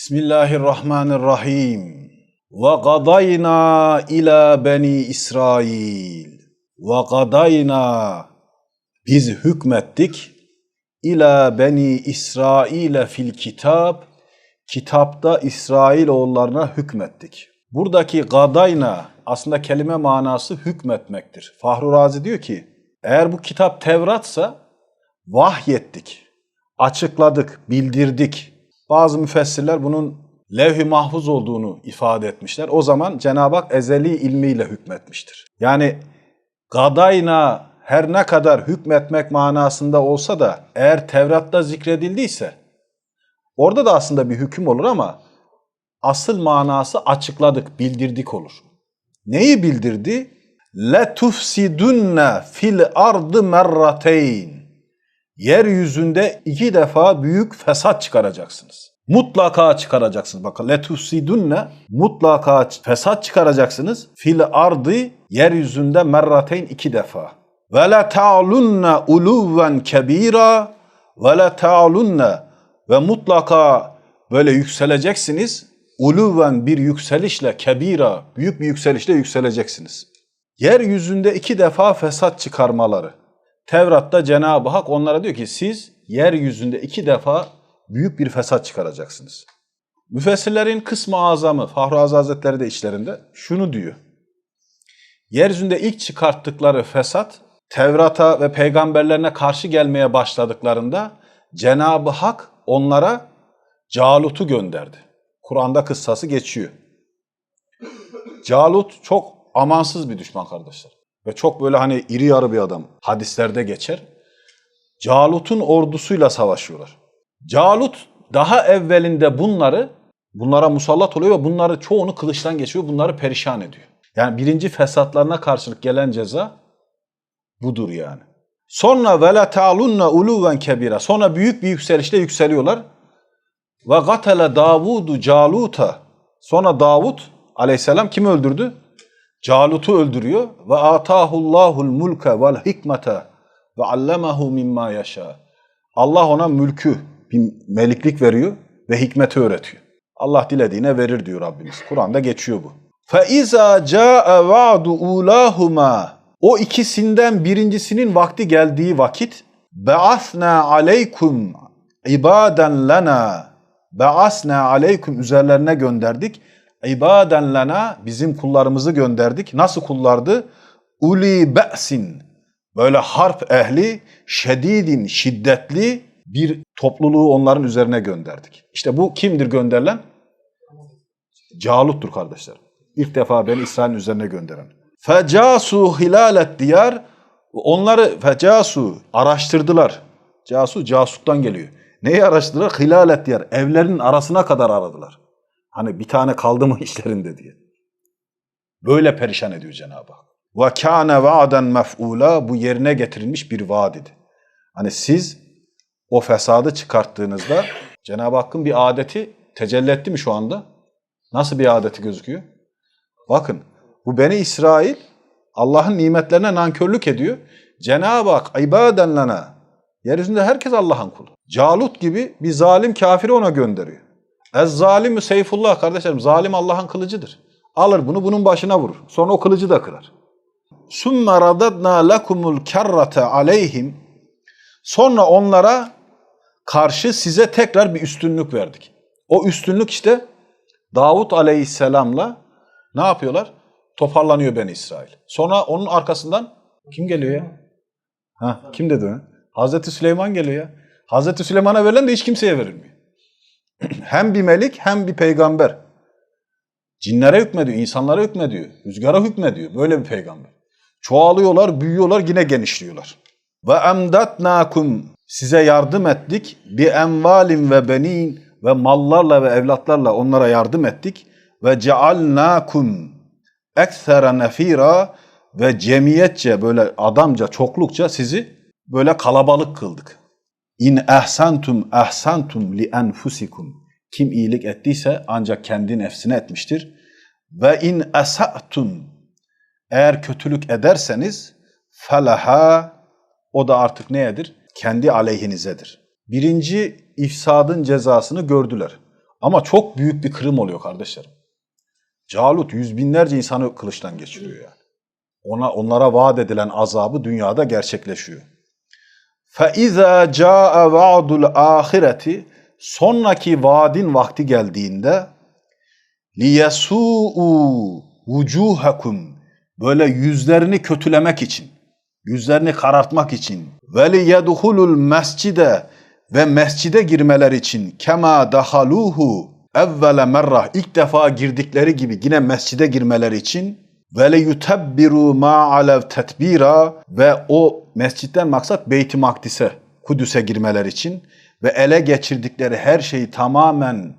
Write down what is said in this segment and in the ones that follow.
Bismillahirrahmanirrahim. Ve gadayna ila beni İsrail. Ve gadayna biz hükmettik ila beni İsrail'e fil kitap kitapta İsrail oğullarına hükmettik. Buradaki gadayna aslında kelime manası hükmetmektir. Fahru Razi diyor ki eğer bu kitap Tevratsa vahyettik, açıkladık, bildirdik. Bazı müfessirler bunun levh-i mahfuz olduğunu ifade etmişler. O zaman Cenab-ı Hak ezeli ilmiyle hükmetmiştir. Yani gadayna her ne kadar hükmetmek manasında olsa da eğer Tevrat'ta zikredildiyse orada da aslında bir hüküm olur ama asıl manası açıkladık, bildirdik olur. Neyi bildirdi? Le tufsidunne fil ardı merrateyn. Yeryüzünde iki defa büyük fesat çıkaracaksınız. Mutlaka çıkaracaksınız. Bakın le tufsidunne mutlaka fesat çıkaracaksınız. Fil ardı yeryüzünde merrateyn iki defa. Ve la ta'lunne uluven kebira ve la ta'lunne ve mutlaka böyle yükseleceksiniz. Uluven bir yükselişle kebira büyük bir yükselişle yükseleceksiniz. Yeryüzünde iki defa fesat çıkarmaları. Tevrat'ta Cenab-ı Hak onlara diyor ki siz yeryüzünde iki defa büyük bir fesat çıkaracaksınız. Müfessirlerin kısmı azamı, Fahru Azam Hazretleri de içlerinde şunu diyor. Yeryüzünde ilk çıkarttıkları fesat Tevrat'a ve peygamberlerine karşı gelmeye başladıklarında Cenab-ı Hak onlara Calut'u gönderdi. Kur'an'da kıssası geçiyor. Calut çok amansız bir düşman kardeşler. Ve çok böyle hani iri yarı bir adam. Hadislerde geçer. Calut'un ordusuyla savaşıyorlar. Calut daha evvelinde bunları, bunlara musallat oluyor ve bunları çoğunu kılıçtan geçiyor, bunları perişan ediyor. Yani birinci fesatlarına karşılık gelen ceza budur yani. Sonra ve la ta'lunna uluven kebira. Sonra büyük bir yükselişle yükseliyorlar. Ve gatele Davudu Calut'a. Sonra Davud aleyhisselam kimi öldürdü? Calut'u öldürüyor. Ve atahullahul mulke vel hikmete ve allemahu mimma yaşa. Allah ona mülkü, bir meliklik veriyor ve hikmeti öğretiyor. Allah dilediğine verir diyor Rabbimiz. Kur'an'da geçiyor bu. فَاِذَا جَاءَ وَعْدُ اُولَاهُمَا O ikisinden birincisinin vakti geldiği vakit بَعَثْنَا عَلَيْكُمْ ibaden lena Be'asna aleykum üzerlerine gönderdik. İbaden lena bizim kullarımızı gönderdik. Nasıl kullardı? Uli be'sin. Böyle harp ehli, şedidin, şiddetli bir topluluğu onların üzerine gönderdik. İşte bu kimdir gönderilen? Calut'tur kardeşler. İlk defa beni İsrail'in üzerine gönderen. Fecasu hilalet diyar. Onları fecasu araştırdılar. Casu casuttan geliyor. Neyi araştırdılar? Hilalet diyar. Evlerin arasına kadar aradılar. Hani bir tane kaldı mı işlerinde diye. Böyle perişan ediyor Cenab-ı Hak. Ve kâne va'den mef'ûlâ bu yerine getirilmiş bir vaad idi. Hani siz o fesadı çıkarttığınızda Cenab-ı Hakk'ın bir adeti tecelli etti mi şu anda? Nasıl bir adeti gözüküyor? Bakın bu Beni İsrail Allah'ın nimetlerine nankörlük ediyor. Cenab-ı Hak ibaden lana yeryüzünde herkes Allah'ın kulu. Calut gibi bir zalim kafiri ona gönderiyor. Ez zalimü seyfullah kardeşlerim. Zalim Allah'ın kılıcıdır. Alır bunu bunun başına vurur. Sonra o kılıcı da kırar. Sümme radadna lekumul kerrate aleyhim. Sonra onlara karşı size tekrar bir üstünlük verdik. O üstünlük işte Davut aleyhisselamla ne yapıyorlar? Toparlanıyor ben İsrail. Sonra onun arkasından kim geliyor ya? Ha, kim dedi onu? Hazreti Süleyman geliyor ya. Hazreti Süleyman'a verilen de hiç kimseye verilmiyor. hem bir melik hem bir peygamber. Cinlere hükmediyor, insanlara hükmediyor, rüzgara hükmediyor. Böyle bir peygamber. Çoğalıyorlar, büyüyorlar, yine genişliyorlar. Ve emdatnakum size yardım ettik. Bi envalin ve benin ve mallarla ve evlatlarla onlara yardım ettik. Ve cealnakum eksere nefira ve cemiyetçe böyle adamca çoklukça sizi böyle kalabalık kıldık. İn ehsentum ehsentum li enfusikum. Kim iyilik ettiyse ancak kendi nefsine etmiştir. Ve in esa'tum eğer kötülük ederseniz felaha o da artık neyedir? Kendi aleyhinizedir. Birinci ifsadın cezasını gördüler. Ama çok büyük bir kırım oluyor kardeşlerim. Calut yüz binlerce insanı kılıçtan geçiriyor yani. Ona, onlara vaat edilen azabı dünyada gerçekleşiyor. فَاِذَا جَاءَ وَعْدُ الْآخِرَةِ sonraki vaadin vakti geldiğinde liyesuu vucuhakum böyle yüzlerini kötülemek için, yüzlerini karartmak için ve liyedhulul mescide ve mescide girmeler için kema dahaluhu evvele merrah ilk defa girdikleri gibi yine mescide girmeler için ve le yutebbiru ma alev tetbira ve o mescitten maksat Beyt-i Makdis'e, Kudüs'e girmeler için ve ele geçirdikleri her şeyi tamamen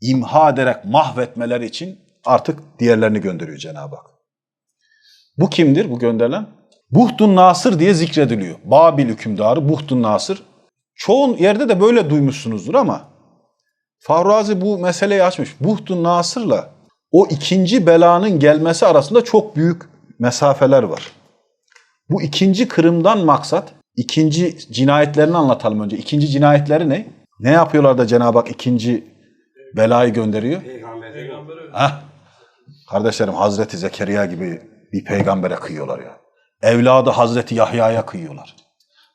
imha ederek mahvetmeler için artık diğerlerini gönderiyor Cenab-ı Hak. Bu kimdir bu gönderilen? Buhtun Nasır diye zikrediliyor. Babil hükümdarı Buhtun Nasır. Çoğun yerde de böyle duymuşsunuzdur ama Farrazi bu meseleyi açmış. Buhtun Nasır'la o ikinci belanın gelmesi arasında çok büyük mesafeler var. Bu ikinci kırımdan maksat, ikinci cinayetlerini anlatalım önce. İkinci cinayetleri ne? Ne yapıyorlar da Cenab-ı Hak ikinci belayı gönderiyor? Heh. Kardeşlerim Hazreti Zekeriya gibi bir peygambere kıyıyorlar ya. Evladı Hazreti Yahya'ya kıyıyorlar.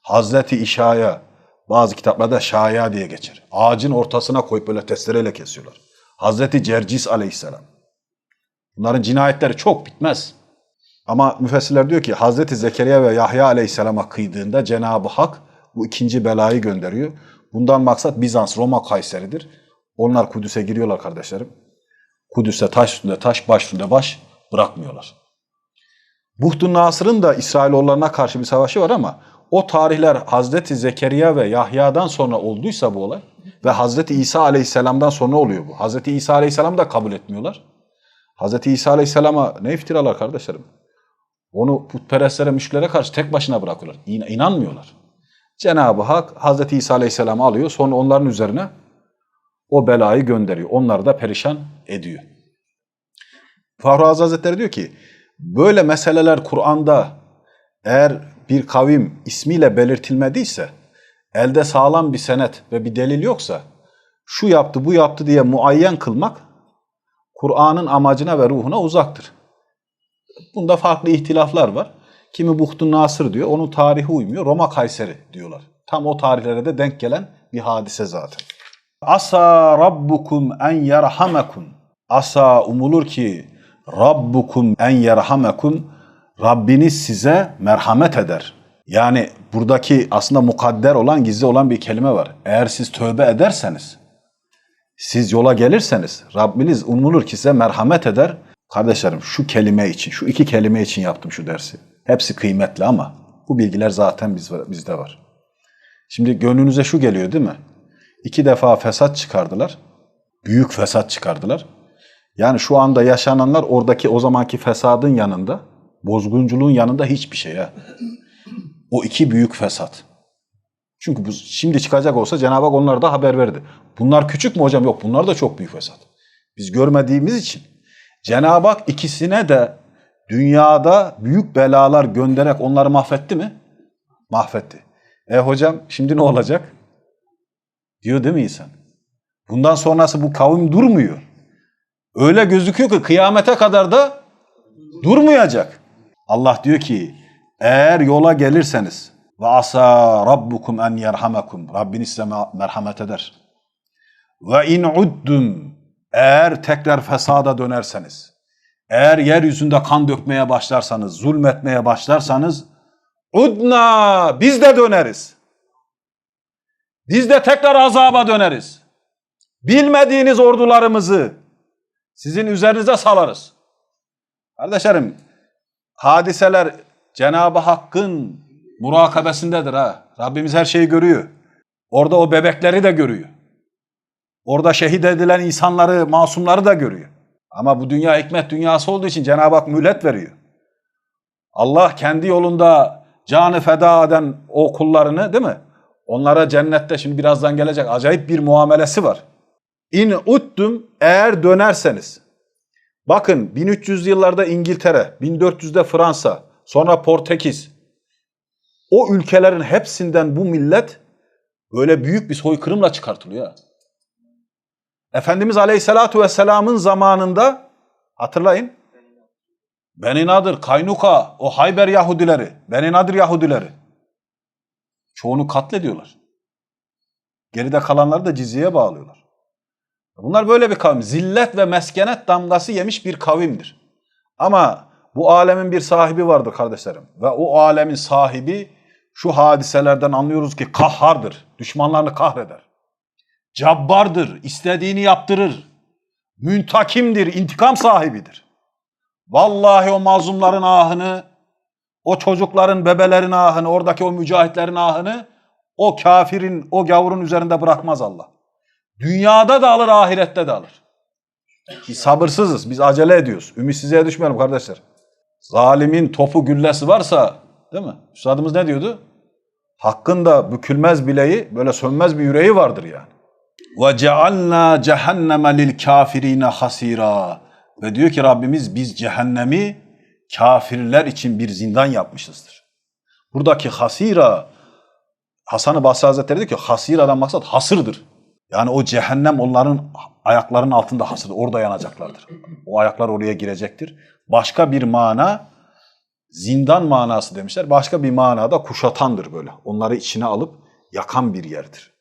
Hazreti İşa'ya, bazı kitaplarda Şaya diye geçer. Ağacın ortasına koyup böyle testereyle kesiyorlar. Hazreti Cercis aleyhisselam. Bunların cinayetleri çok bitmez. Ama müfessirler diyor ki Hazreti Zekeriya ve Yahya aleyhisselama kıydığında Cenab-ı Hak bu ikinci belayı gönderiyor. Bundan maksat Bizans, Roma Kayseri'dir. Onlar Kudüs'e giriyorlar kardeşlerim. Kudüs'te taş üstünde taş, baş üstünde baş bırakmıyorlar. Buhtun Nasır'ın da İsrailoğullarına karşı bir savaşı var ama o tarihler Hazreti Zekeriya ve Yahya'dan sonra olduysa bu olay ve Hazreti İsa Aleyhisselam'dan sonra oluyor bu. Hazreti İsa Aleyhisselam da kabul etmiyorlar. Hazreti İsa Aleyhisselam'a ne iftiralar kardeşlerim? Onu putperestlere, müşriklere karşı tek başına bırakıyorlar. İn inanmıyorlar. Cenab-ı Hak Hazreti İsa Aleyhisselam'ı alıyor sonra onların üzerine o belayı gönderiyor. Onları da perişan ediyor. Fahru Azze Hazretleri diyor ki böyle meseleler Kur'an'da eğer bir kavim ismiyle belirtilmediyse, elde sağlam bir senet ve bir delil yoksa, şu yaptı bu yaptı diye muayyen kılmak, Kur'an'ın amacına ve ruhuna uzaktır. Bunda farklı ihtilaflar var. Kimi Buhtun Nasır diyor, onun tarihi uymuyor. Roma Kayseri diyorlar. Tam o tarihlere de denk gelen bir hadise zaten. Asa rabbukum en yerhamekum. Asa umulur ki rabbukum en yerhamekum. Rabbiniz size merhamet eder. Yani buradaki aslında mukadder olan, gizli olan bir kelime var. Eğer siz tövbe ederseniz, siz yola gelirseniz Rabbiniz umulur ki size merhamet eder. Kardeşlerim şu kelime için, şu iki kelime için yaptım şu dersi. Hepsi kıymetli ama bu bilgiler zaten biz, bizde var. Şimdi gönlünüze şu geliyor değil mi? İki defa fesat çıkardılar. Büyük fesat çıkardılar. Yani şu anda yaşananlar oradaki o zamanki fesadın yanında, bozgunculuğun yanında hiçbir şey ya. O iki büyük fesat. Çünkü bu şimdi çıkacak olsa Cenab-ı Hak onlara da haber verdi. Bunlar küçük mü hocam? Yok bunlar da çok büyük fesat. Biz görmediğimiz için Cenab-ı Hak ikisine de dünyada büyük belalar göndererek onları mahvetti mi? Mahvetti. E hocam şimdi ne olacak? Diyor değil mi insan? Bundan sonrası bu kavim durmuyor. Öyle gözüküyor ki kıyamete kadar da durmayacak. Allah diyor ki eğer yola gelirseniz ve asa rabbukum en yerhamekum Rabbiniz size merhamet eder. Ve in uddum eğer tekrar fesada dönerseniz eğer yeryüzünde kan dökmeye başlarsanız, zulmetmeye başlarsanız udna biz de döneriz. Biz de tekrar azaba döneriz. Bilmediğiniz ordularımızı sizin üzerinize salarız. Kardeşlerim, hadiseler Cenab-ı Hakk'ın murakabesindedir ha. Rabbimiz her şeyi görüyor. Orada o bebekleri de görüyor. Orada şehit edilen insanları, masumları da görüyor. Ama bu dünya hikmet dünyası olduğu için Cenab-ı Hak mühlet veriyor. Allah kendi yolunda canı feda eden o kullarını değil mi? Onlara cennette şimdi birazdan gelecek acayip bir muamelesi var. İn uttum eğer dönerseniz. Bakın 1300 yıllarda İngiltere, 1400'de Fransa, sonra Portekiz. O ülkelerin hepsinden bu millet böyle büyük bir soykırımla çıkartılıyor. Efendimiz Aleyhisselatü Vesselam'ın zamanında hatırlayın. Beni Nadir, Kaynuka, o Hayber Yahudileri, Beni Nadir Yahudileri. Çoğunu katlediyorlar. Geride kalanları da cizyeye bağlıyorlar. Bunlar böyle bir kavim. Zillet ve meskenet damgası yemiş bir kavimdir. Ama bu alemin bir sahibi vardır kardeşlerim. Ve o alemin sahibi şu hadiselerden anlıyoruz ki kahhardır. Düşmanlarını kahreder. Cabbardır. istediğini yaptırır. Müntakimdir. intikam sahibidir. Vallahi o mazlumların ahını, o çocukların, bebelerin ahını, oradaki o mücahitlerin ahını o kafirin, o gavurun üzerinde bırakmaz Allah. Dünyada da alır, ahirette de alır. Biz sabırsızız, biz acele ediyoruz. Ümitsizliğe düşmeyelim kardeşler. Zalimin topu güllesi varsa, değil mi? Üstadımız ne diyordu? Hakkın da bükülmez bileği, böyle sönmez bir yüreği vardır yani. Ve cealna cehenneme lil kafirine hasira. Ve diyor ki Rabbimiz biz cehennemi kafirler için bir zindan yapmışızdır. Buradaki hasira Hasan-ı Basri Hazretleri diyor ki hasiradan maksat hasırdır. Yani o cehennem onların ayaklarının altında hasır. Orada yanacaklardır. O ayaklar oraya girecektir. Başka bir mana zindan manası demişler. Başka bir manada kuşatandır böyle. Onları içine alıp yakan bir yerdir.